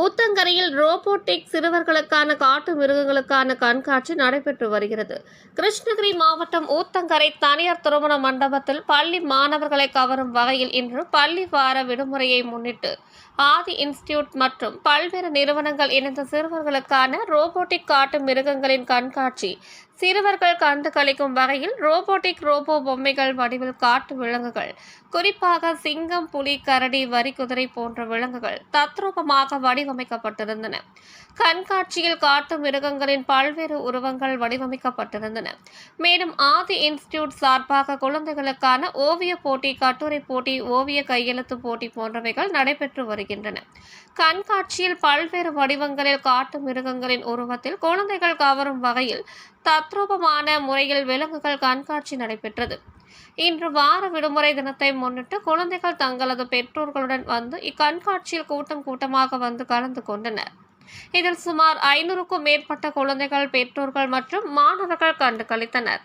ஊத்தங்கரையில் robotic சிறுவர்களுக்கான காட்டு மிருகங்களுக்கான கண்காட்சி நடைபெற்று வருகிறது. கிருஷ்ணகிரி மாவட்டம் ஊத்தங்கரை தனியார் திருமண மண்டபத்தில் பள்ளி மாணவர்களை கவரும் வகையில் இன்று பள்ளி வார விடுமுறையை முன்னிட்டு ஆதி இன்ஸ்டிடியூட் மற்றும் பல்வேறு நிறுவனங்கள் இணைந்த சிறுவர்களுக்கான ரோபோட்டிக் காட்டு மிருகங்களின் கண்காட்சி சிறுவர்கள் கண்டு கழிக்கும் வகையில் ரோபோட்டிக் ரோபோ பொம்மைகள் வடிவில் காட்டு விலங்குகள் குறிப்பாக சிங்கம் புலி கரடி வரி குதிரை போன்ற விலங்குகள் தத்ரூபமாக வடிவமைக்கப்பட்டிருந்தன. கண்காட்சியில் காட்டு மிருகங்களின் பல்வேறு உருவங்கள் வடிவமைக்கப்பட்டிருந்தன. மேலும் ஆதி இன்ஸ்டிடியூட் சார்பாக குழந்தைகளுக்கான ஓவிய போட்டி கட்டுரை போட்டி ஓவிய கையெழுத்து போட்டி போன்றவைகள் நடைபெற்று வருகின்றன. கண்காட்சியில் பல்வேறு வடிவங்களில் காட்டு மிருகங்களின் உருவத்தில் குழந்தைகள் கவரும் வகையில் தத் தத்ரூபமான முறையில் விலங்குகள் கண்காட்சி நடைபெற்றது. இன்று வார விடுமுறை தினத்தை முன்னிட்டு குழந்தைகள் தங்களது பெற்றோர்களுடன் வந்து இக்கண்காட்சியில் கூட்டம் கூட்டமாக வந்து கலந்து கொண்டனர். இதில் சுமார் ஐநூறுக்கும் மேற்பட்ட குழந்தைகள் பெற்றோர்கள் மற்றும் மாணவர்கள் கண்டு கழித்தனர்